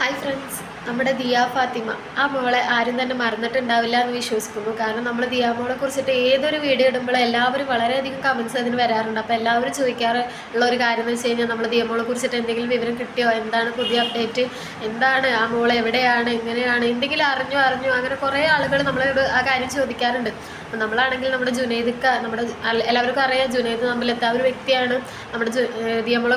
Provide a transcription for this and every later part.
Hi friends നമ്മുടെ ദിയ ഫാത്തിമ. ആ മോളെ ആരും തന്നെ മറന്നിട്ടുണ്ടാവില്ല എന്ന് വിശ്വസിക്കുന്നു. കാരണം നമ്മൾ ദിയ മോളെ കുറിച്ചിട്ട് ഏതൊരു വീഡിയോ ഇടുമ്പോൾ എല്ലാവരും വളരെയധികം കമൻസ് അതിന് വരാറുണ്ട്. അപ്പോൾ എല്ലാവരും ചോദിക്കാറ് ഉള്ള ഒരു കാര്യം എന്ന് വെച്ച് കഴിഞ്ഞാൽ നമ്മൾ ദിയ മോളെ കുറിച്ചിട്ട് എന്തെങ്കിലും വിവരം കിട്ടിയോ? എന്താണ് പുതിയ അപ്ഡേറ്റ് എന്താണ് ആ മോൾ എവിടെയാണ്? എങ്ങനെയാണ്? എന്തെങ്കിലും അറിഞ്ഞോ അറിഞ്ഞോ? അങ്ങനെ കുറേ ആളുകൾ നമ്മളോട് ആ കാര്യം ചോദിക്കാറുണ്ട്. അപ്പോൾ നമ്മളാണെങ്കിൽ നമ്മുടെ ജുനൈദിക്ക നമ്മുടെ എല്ലാവർക്കും അറിയാം ജുനൈദ് നമ്മളെത്ത ഒരു വ്യക്തിയാണ് നമ്മുടെ ജു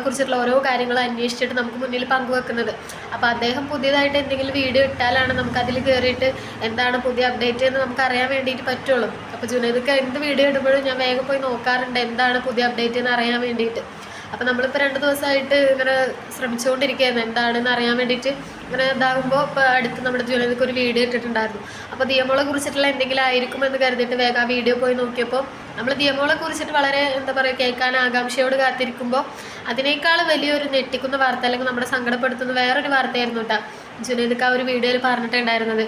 കുറിച്ചിട്ടുള്ള ഓരോ കാര്യങ്ങൾ അന്വേഷിച്ചിട്ട് നമുക്ക് മുന്നിൽ പങ്കുവെക്കുന്നത്. അപ്പോൾ അദ്ദേഹം പുതിയതായിട്ട് എന്തെങ്കിലും വീഡിയോ ഇട്ടാലാണ് നമുക്ക് അതിൽ കയറിയിട്ട് എന്താണ് പുതിയ അപ്ഡേറ്റ് എന്ന് നമുക്ക് അറിയാൻ വേണ്ടിയിട്ട് പറ്റുള്ളൂ. അപ്പോൾ ജുനൈദിക്ക എന്ത് വീഡിയോ ഇടുമ്പോഴും ഞാൻ വേഗം പോയി നോക്കാറുണ്ട് എന്താണ് പുതിയ അപ്ഡേറ്റ് എന്ന് അറിയാൻ വേണ്ടിയിട്ട്. അപ്പോൾ നമ്മളിപ്പോൾ രണ്ട് ദിവസമായിട്ട് ഇങ്ങനെ ശ്രമിച്ചുകൊണ്ടിരിക്കുകയായിരുന്നു. എന്താണെന്ന് അറിയാൻ വേണ്ടിയിട്ട് ഇങ്ങനെ ഇതാകുമ്പോൾ ഇപ്പോൾ അടുത്ത് നമ്മുടെ ജൂലൈക്ക് ഒരു വീഡിയോ ഇട്ടിട്ടുണ്ടായിരുന്നു. അപ്പോൾ ദിയമോളെ കുറിച്ചിട്ടുള്ള എന്തെങ്കിലും ആയിരിക്കും എന്ന് കരുതിയിട്ട് വേഗം ആ വീഡിയോ പോയി നോക്കിയപ്പോൾ നമ്മൾ ദിയമോളെ കുറിച്ചിട്ട് വളരെ എന്താ പറയുക കേൾക്കാൻ ആകാംക്ഷയോട് കാത്തിരിക്കുമ്പോൾ അതിനേക്കാൾ വലിയൊരു ഞെട്ടിക്കുന്ന വാർത്ത അല്ലെങ്കിൽ നമ്മുടെ സങ്കടപ്പെടുത്തുന്ന വേറൊരു വാർത്തയായിരുന്നു കേട്ടോ. ജുനൈദക്ക് ആ ഒരു വീഡിയോയിൽ പറഞ്ഞിട്ടുണ്ടായിരുന്നത്.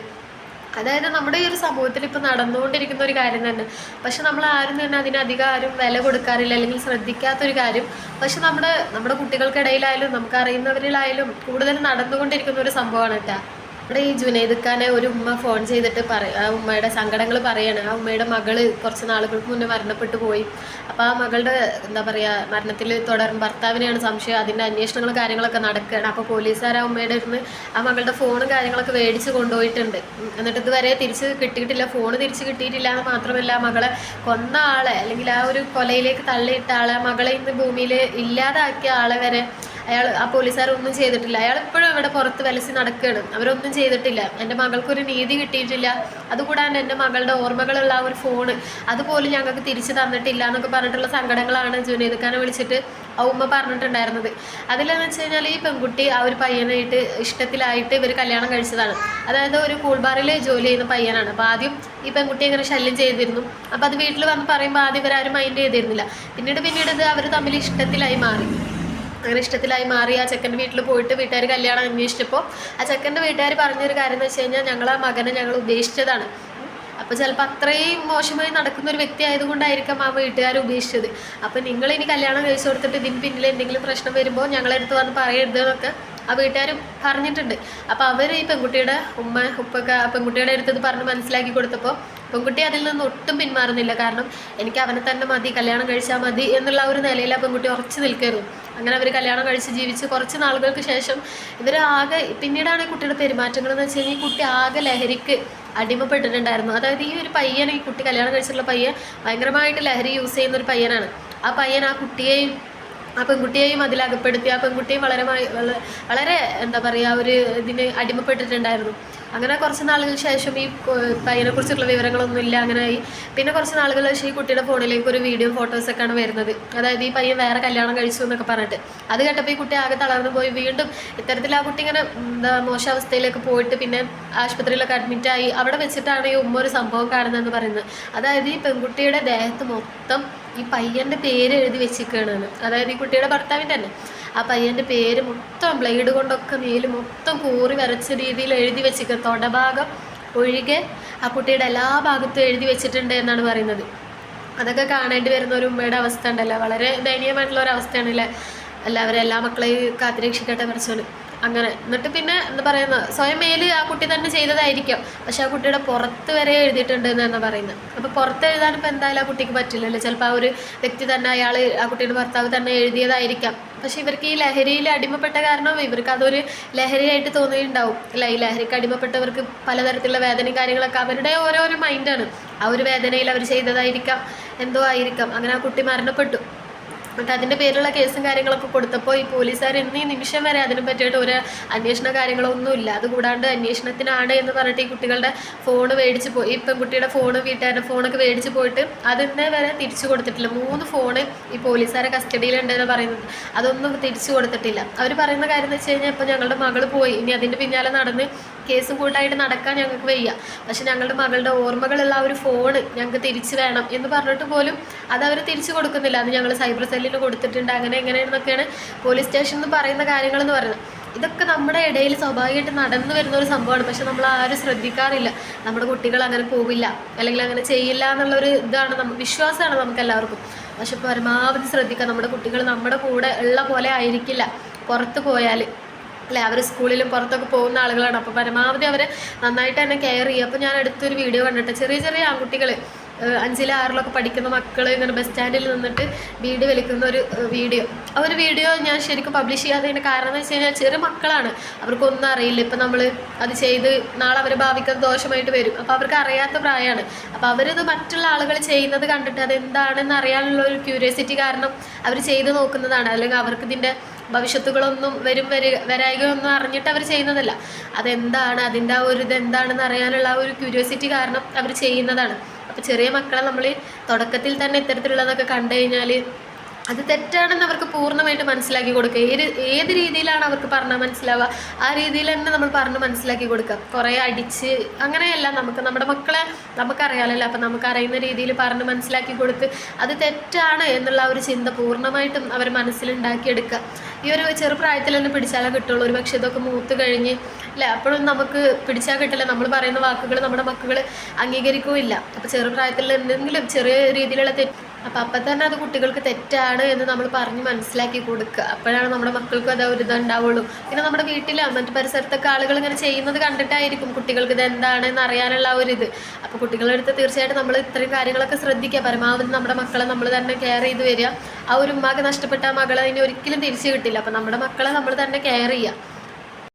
അതായത് നമ്മുടെ ഈ ഒരു സമൂഹത്തിൽ ഇപ്പോൾ നടന്നുകൊണ്ടിരിക്കുന്ന ഒരു കാര്യം തന്നെ. പക്ഷെ നമ്മൾ ആരും തന്നെ അതിനധികം ആരും വില കൊടുക്കാറില്ല അല്ലെങ്കിൽ ശ്രദ്ധിക്കാത്തൊരു കാര്യം. പക്ഷെ നമ്മുടെ നമ്മുടെ കുട്ടികൾക്കിടയിലായാലും നമുക്ക് അറിയുന്നവരിലായാലും കൂടുതൽ നടന്നുകൊണ്ടിരിക്കുന്ന ഒരു സംഭവമാണ് കേട്ടോ. ഇവിടെ ഈ ജുനൈദ് ഖാനെ ഒരു ഉമ്മ ഫോൺ ചെയ്തിട്ട് പറ ആ ഉമ്മയുടെ സങ്കടങ്ങൾ പറയാണ്. ആ ഉമ്മയുടെ മകൾ കുറച്ച് നാളുകൾക്ക് മുന്നേ മരണപ്പെട്ടു പോയി. അപ്പോൾ ആ മകളുടെ എന്താ പറയുക മരണത്തിൽ തുടർന്ന് ഭർത്താവിനെയാണ് സംശയം. അതിന്റെ അന്വേഷണങ്ങളും കാര്യങ്ങളൊക്കെ നടക്കുകയാണ്. അപ്പോൾ പോലീസുകാർ ആ ഉമ്മയുടെ ഇരുന്ന് ആ മകളുടെ ഫോണും കാര്യങ്ങളൊക്കെ മേടിച്ച് കൊണ്ടുപോയിട്ടുണ്ട്. എന്നിട്ട് ഇതുവരെ തിരിച്ച് കിട്ടിയിട്ടില്ല. ഫോൺ തിരിച്ച് കിട്ടിയിട്ടില്ല എന്ന് മാത്രമല്ല ആ മകളെ കൊന്ന ആളെ അല്ലെങ്കിൽ ആ ഒരു കൊലയിലേക്ക് തള്ളിയിട്ട ആളെ മകളെ ഇന്ന് ഭൂമിയിൽ ഇല്ലാതാക്കിയ ആളെ വരെ അയാൾ ആ പോലീസുകാർ ഒന്നും ചെയ്തിട്ടില്ല. അയാൾ ഇപ്പോഴും അവിടെ പുറത്ത് വലസി നടക്കുകയാണ് അവരൊന്നും ചെയ്തിട്ടില്ല. എന്റെ മകൾക്കൊരു നീതി കിട്ടിയിട്ടില്ല. അതുകൂടാണ്ട് എന്റെ മകളുടെ ഓർമ്മകളുള്ള ആ ഒരു ഫോണ് അതുപോലും ഞങ്ങൾക്ക് തിരിച്ചു തന്നിട്ടില്ല എന്നൊക്കെ പറഞ്ഞിട്ടുള്ള സങ്കടങ്ങളാണ് ജുനൈദ് ഖാനെ വിളിച്ചിട്ട് ആ ഉമ്മ പറഞ്ഞിട്ടുണ്ടായിരുന്നത്. അതിലെന്ന് വെച്ച് കഴിഞ്ഞാൽ ഈ പെൺകുട്ടി ആ ഒരു പയ്യനായിട്ട് ഇഷ്ടത്തിലായിട്ട് ഇവർ കല്യാണം കഴിച്ചതാണ്. അതായത് ഒരു കൂൾബാറിൽ ജോലി ചെയ്യുന്ന പയ്യനാണ്. അപ്പോൾ ആദ്യം ഈ പെൺകുട്ടി ഇങ്ങനെ ശല്യം ചെയ്തിരുന്നു. അപ്പോൾ അത് വീട്ടിൽ വന്ന് പറയുമ്പോൾ ആദ്യം ഇവരാരും മൈൻഡ് ചെയ്തിരുന്നില്ല. പിന്നീട് പിന്നീട് ഇത് അവർ തമ്മിൽ ഇഷ്ടത്തിലായി മാറി. അങ്ങനെ ഇഷ്ടത്തിലായി മാറി ആ ചെക്കന്റെ വീട്ടിൽ പോയിട്ട് വീട്ടുകാർ കല്യാണം അന്വേഷിച്ചപ്പോൾ ആ ചെക്കന്റെ വീട്ടുകാർ പറഞ്ഞൊരു കാര്യം എന്ന് വെച്ച് കഴിഞ്ഞാൽ ഞങ്ങൾ ആ മകനെ ഞങ്ങൾ ഉദ്ദേശിച്ചതാണ് അപ്പോൾ ചിലപ്പോൾ അത്രയും മോശമായി നടക്കുന്ന ഒരു വ്യക്തി ആയതുകൊണ്ടായിരിക്കാം ആ വീട്ടുകാർ ഉപേക്ഷിച്ചത്. അപ്പോൾ നിങ്ങൾ ഇനി കല്യാണം കഴിച്ചു കൊടുത്തിട്ട് ഇതിന് പിന്നിൽ എന്തെങ്കിലും പ്രശ്നം വരുമ്പോൾ ഞങ്ങളെടുത്ത് വന്ന് പറയരുത് എന്നൊക്കെ ആ വീട്ടുകാരും പറഞ്ഞിട്ടുണ്ട്. അപ്പോൾ അവർ ഈ പെൺകുട്ടിയുടെ ഉമ്മ ഉപ്പൊക്കെ ആ പെൺകുട്ടിയുടെ അടുത്തത് പറഞ്ഞ് മനസ്സിലാക്കി കൊടുത്തപ്പോൾ പെൺകുട്ടി അതിൽ നിന്ന് ഒട്ടും പിന്മാറുന്നില്ല. കാരണം എനിക്ക് അവനെ തന്നെ മതി കല്യാണം കഴിച്ചാൽ മതി എന്നുള്ള ഒരു നിലയിൽ ആ പെൺകുട്ടി ഉറച്ചു നിൽക്കരുത്. അങ്ങനെ അവർ കല്യാണം കഴിച്ച് ജീവിച്ച് കുറച്ച് നാളുകൾക്ക് ശേഷം ഇവർ ആകെ പിന്നീടാണ് കുട്ടിയുടെ പെരുമാറ്റങ്ങൾ എന്ന് വെച്ച് കഴിഞ്ഞാൽ ഈ കുട്ടി ആകെ ലഹരിക്ക് അടിമപ്പെട്ടിട്ടുണ്ടായിരുന്നു. അതായത് ഈ ഒരു പയ്യനെ ഈ കുട്ടി കല്യാണം കഴിച്ചിട്ടുള്ള പയ്യൻ ഭയങ്കരമായിട്ട് ലഹരി യൂസ് ചെയ്യുന്ന ഒരു പയ്യനാണ്. ആ പയ്യൻ ആ കുട്ടിയെയും ആ പെൺകുട്ടിയെയും അതിലകപ്പെടുത്തി ആ പെൺകുട്ടിയും വളരെ വളരെ എന്താ പറയുക ഒരു ഇതിന് അടിമപ്പെട്ടിട്ടുണ്ടായിരുന്നു. അങ്ങനെ കുറച്ച് നാളുകൾക്ക് ശേഷം ഈ പയ്യനെ കുറിച്ചുള്ള വിവരങ്ങളൊന്നും ഇല്ല. അങ്ങനെ ആയി പിന്നെ കുറച്ച് നാളുകൾ ഈ കുട്ടിയുടെ ഫോണിലേക്ക് ഒരു വീഡിയോ ഫോട്ടോസൊക്കെയാണ് വരുന്നത്. അതായത് ഈ പയ്യൻ വേറെ കല്യാണം കഴിച്ചു എന്നൊക്കെ പറഞ്ഞിട്ട്. അത് കേട്ടപ്പോൾ ഈ കുട്ടി ആകെ തളർന്നു പോയി. വീണ്ടും ഇത്തരത്തിൽ ആ കുട്ടി ഇങ്ങനെ എന്താ മോശാവസ്ഥയിലേക്ക് പോയിട്ട് പിന്നെ ആശുപത്രിയിലൊക്കെ അഡ്മിറ്റായി അവിടെ വെച്ചിട്ടാണ് ഈ ഉമ്മ ഒരു സംഭവം കാണുന്നതെന്ന് പറയുന്നത്. അതായത് ഈ പെൺകുട്ടിയുടെ ദേഹത്ത് മൊത്തം ഈ പയ്യന്റെ പേര് എഴുതി വെച്ചിരിക്കുകയാണ്. അതായത് ഈ കുട്ടിയുടെ ഭർത്താവിന്റെ തന്നെ ആ പയ്യന്റെ പേര് മൊത്തം ബ്ലേഡ് കൊണ്ടൊക്കെ മേൽ മൊത്തം കൂറി വരച്ച രീതിയിൽ എഴുതി വെച്ചിരിക്കുക തൊടഭാഗം ഒഴികെ ആ കുട്ടിയുടെ എല്ലാ ഭാഗത്തും എഴുതി വെച്ചിട്ടുണ്ട് എന്നാണ് പറയുന്നത്. അതൊക്കെ കാണേണ്ടി വരുന്ന ഒരു ഉമ്മയുടെ അവസ്ഥ ഉണ്ടല്ലോ. വളരെ ദയനീയമായിട്ടുള്ള ഒരു അവസ്ഥയാണല്ലേ? എല്ലാവരും എല്ലാ മക്കളെയും കാത്തിരക്ഷിക്കട്ടെ കുറച്ചോന് അങ്ങനെ. എന്നിട്ട് പിന്നെ എന്താ പറയുന്നത് സ്വയം മേൽ ആ കുട്ടി തന്നെ ചെയ്തതായിരിക്കും. പക്ഷെ ആ കുട്ടിയുടെ പുറത്ത് വരെ എഴുതിയിട്ടുണ്ട് എന്നാണ് പറയുന്നത് അപ്പോൾ പുറത്ത് എഴുതാൻ ഇപ്പോൾ എന്തായാലും ആ കുട്ടിക്ക് പറ്റില്ലല്ലോ? ചിലപ്പോൾ ആ ഒരു വ്യക്തി തന്നെ അയാൾ ആ കുട്ടിയുടെ ഭർത്താവ് തന്നെ എഴുതിയതായിരിക്കാം. പക്ഷെ ഇവർക്ക് ഈ ലഹരിയിൽ അടിമപ്പെട്ട കാരണം ഇവർക്ക് അതൊരു ലഹരിയായിട്ട് തോന്നിയിട്ടുണ്ടാവും. അല്ല ഈ ലഹരിക്ക് അടിമപ്പെട്ടവർക്ക് പലതരത്തിലുള്ള വേദനയും കാര്യങ്ങളൊക്കെ അവരുടെ ഓരോരോ മൈൻഡാണ് ആ ഒരു വേദനയിൽ അവർ ചെയ്തതായിരിക്കാം എന്തോ ആയിരിക്കാം. അങ്ങനെ ആ കുട്ടി മരണപ്പെട്ടു. എന്നിട്ട് അതിന്റെ പേരിലുള്ള കേസും കാര്യങ്ങളൊക്കെ കൊടുത്തപ്പോൾ ഈ പോലീസുകാർ ഇന്ന് ഈ നിമിഷം വരെ അതിനെ പറ്റിയിട്ട് ഒരു അന്വേഷണ കാര്യങ്ങളൊന്നുമില്ല. അതുകൂടാണ്ട് അന്വേഷണത്തിനാണ് എന്ന് പറഞ്ഞിട്ട് ഈ കുട്ടികളുടെ ഫോൺ മേടിച്ച് പോയി. ഈ പെൺകുട്ടിയുടെ ഫോൺ വീട്ടുകാരുടെ ഫോണൊക്കെ മേടിച്ച് പോയിട്ട് അതിന്നേ വരെ തിരിച്ചു കൊടുത്തിട്ടില്ല. മൂന്ന് ഫോണ് ഈ പോലീസുകാരെ കസ്റ്റഡിയിലുണ്ടെന്ന് പറയുന്നത്. അതൊന്നും തിരിച്ചു കൊടുത്തിട്ടില്ല. അവർ പറയുന്ന കാര്യം എന്ന് വെച്ച് കഴിഞ്ഞാൽ ഇപ്പോൾ ഞങ്ങളുടെ മകൾ പോയി. ഇനി അതിന്റെ പിന്നാലെ നടന്ന് കേസും കൂട്ടായിട്ട് നടക്കാൻ ഞങ്ങൾക്ക് വയ്യ. പക്ഷെ ഞങ്ങളുടെ മകളുടെ ഓർമ്മകളുള്ള ആ ഒരു ഫോൺ ഞങ്ങൾക്ക് തിരിച്ചു വേണം എന്ന് പറഞ്ഞിട്ട് പോലും അത് അവർ തിരിച്ചു കൊടുക്കുന്നില്ല. അത് ഞങ്ങൾ സൈബർ സെല്ലിന് കൊടുത്തിട്ടുണ്ട്. അങ്ങനെ എങ്ങനെയെന്നൊക്കെയാണ് പോലീസ് സ്റ്റേഷൻ എന്ന് പറയുന്ന കാര്യങ്ങളെന്ന് പറയുന്നത്. ഇതൊക്കെ നമ്മുടെ ഇടയിൽ സ്വാഭാവികമായിട്ട് നടന്നു വരുന്ന ഒരു സംഭവമാണ്. പക്ഷെ നമ്മൾ ആരും ശ്രദ്ധിക്കാറില്ല. നമ്മുടെ കുട്ടികൾ അങ്ങനെ പോവില്ല. അല്ലെങ്കിൽ അങ്ങനെ ചെയ്യില്ല എന്നുള്ളൊരു ഇതാണ് നമുക്ക് വിശ്വാസമാണ് നമുക്ക് എല്ലാവർക്കും. പക്ഷെ പരമാവധി ശ്രദ്ധിക്കുക. നമ്മുടെ കുട്ടികൾ നമ്മുടെ കൂടെ ഉള്ള പോലെ ആയിരിക്കില്ല. പുറത്ത് പോയാൽ അല്ലെ? അവർ സ്കൂളിലും പുറത്തൊക്കെ പോകുന്ന ആളുകളാണ്. അപ്പോൾ പരമാവധി അവരെ നന്നായിട്ട് തന്നെ കെയർ ചെയ്യുക. അപ്പോൾ ഞാൻ അടുത്തൊരു വീഡിയോ കണ്ടിട്ട് ചെറിയ ചെറിയ ആൺകുട്ടികൾ അഞ്ചിലും ആറിലൊക്കെ പഠിക്കുന്ന മക്കൾ ഇങ്ങനെ ബസ് സ്റ്റാൻഡിൽ നിന്നിട്ട് വീട് വലിക്കുന്ന ഒരു വീഡിയോ. ആ ഒരു വീഡിയോ ഞാൻ ശരിക്കും പബ്ലിഷ് ചെയ്യാത്തതിന്റെ കാരണം എന്ന് വെച്ച് കഴിഞ്ഞാൽ ചെറിയ മക്കളാണ്. അവർക്കൊന്നും അറിയില്ല. ഇപ്പം നമ്മൾ അത് ചെയ്ത് നാളെ അവർ ഭാവിക്ക് ദോഷമായിട്ട് വരും. അപ്പോൾ അവർക്ക് അറിയാത്ത പ്രായമാണ് അപ്പോൾ അവരത് മറ്റുള്ള ആളുകൾ ചെയ്യുന്നത് കണ്ടിട്ട് അതെന്താണെന്ന് അറിയാനുള്ള ഒരു ക്യൂരിയോസിറ്റി കാരണം അവർ ചെയ്ത് നോക്കുന്നതാണ്. അല്ലെങ്കിൽ അവർക്ക് ഇതിന്റെ ഭവിഷ്യത്തുകളൊന്നും വരും വരിക വരായികയൊന്നും അറിഞ്ഞിട്ട് അവർ ചെയ്യുന്നതല്ല. അതെന്താണ്? അതിന്റെ ആ ഒരു ഇത് എന്താണെന്ന് അറിയാനുള്ള ആ ഒരു ക്യൂരിയോസിറ്റി കാരണം അവർ ചെയ്യുന്നതാണ്. അപ്പോൾ ചെറിയ മക്കളെ നമ്മൾ തുടക്കത്തിൽ തന്നെ ഇത്തരത്തിലുള്ളതൊക്കെ കണ്ടു കഴിഞ്ഞാൽ അത് തെറ്റാണെന്ന് അവർക്ക് പൂർണമായിട്ട് മനസ്സിലാക്കി കൊടുക്കുക. ഏത് ഏത് രീതിയിലാണ് അവർക്ക് പറഞ്ഞാൽ മനസ്സിലാവുക? ആ രീതിയിൽ തന്നെ നമ്മൾ പറഞ്ഞ് മനസ്സിലാക്കി കൊടുക്കുക. കുറേ അടിച്ച് അങ്ങനെയല്ല നമുക്ക് നമ്മുടെ മക്കളെ നമുക്കറിയാമല്ലോ അപ്പം നമുക്ക് അറിയുന്ന രീതിയിൽ പറഞ്ഞ് മനസ്സിലാക്കി കൊടുത്ത് അത് തെറ്റാണ് എന്നുള്ള ഒരു ചിന്ത പൂർണമായിട്ടും അവർ മനസ്സിലുണ്ടാക്കിയെടുക്കുക. ഈ ഒരു ചെറുപ്രായത്തിൽ തന്നെ പിടിച്ചാലേ കിട്ടുള്ളൂ. ഒരു പക്ഷേ ഇതൊക്കെ മൂത്ത് കഴിഞ്ഞ് അല്ലേ? അപ്പോഴും നമുക്ക് പിടിച്ചാൽ കിട്ടില്ല. നമ്മൾ പറയുന്ന വാക്കുകൾ നമ്മുടെ മക്കൾ അംഗീകരിക്കുകയില്ല. അപ്പോൾ ചെറുപ്രായത്തിൽ എന്തെങ്കിലും ചെറിയ രീതിയിലുള്ള തെറ്റ് അപ്പം അപ്പം തന്നെ അത് കുട്ടികൾക്ക് തെറ്റാണ് എന്ന് നമ്മൾ പറഞ്ഞ് മനസ്സിലാക്കി കൊടുക്കുക. അപ്പോഴാണ് നമ്മുടെ മക്കൾക്കും അത് ഒരു ഇതുണ്ടാവുള്ളൂ പിന്നെ നമ്മുടെ വീട്ടിലോ മറ്റു പരിസരത്തൊക്കെ ആളുകൾ ഇങ്ങനെ ചെയ്യുന്നത് കണ്ടിട്ടായിരിക്കും കുട്ടികൾക്ക് ഇത് എന്താണെന്ന് അറിയാനുള്ള ഒരു ഇത് അപ്പോൾ കുട്ടികളുടെ അടുത്ത് തീർച്ചയായിട്ടും നമ്മൾ ഇത്രയും കാര്യങ്ങളൊക്കെ ശ്രദ്ധിക്കുക. പരമാവധി നമ്മുടെ മക്കളെ നമ്മൾ തന്നെ കെയർ ചെയ്ത് വരിക. ആ ഒരു ഉമ്മാക്ക് നഷ്ടപ്പെട്ട ആ മകളെ ഇനി ഒരിക്കലും തിരിച്ചു കിട്ടില്ല. അപ്പൊ നമ്മുടെ മക്കളെ നമ്മൾ തന്നെ കെയർ ചെയ്യുക.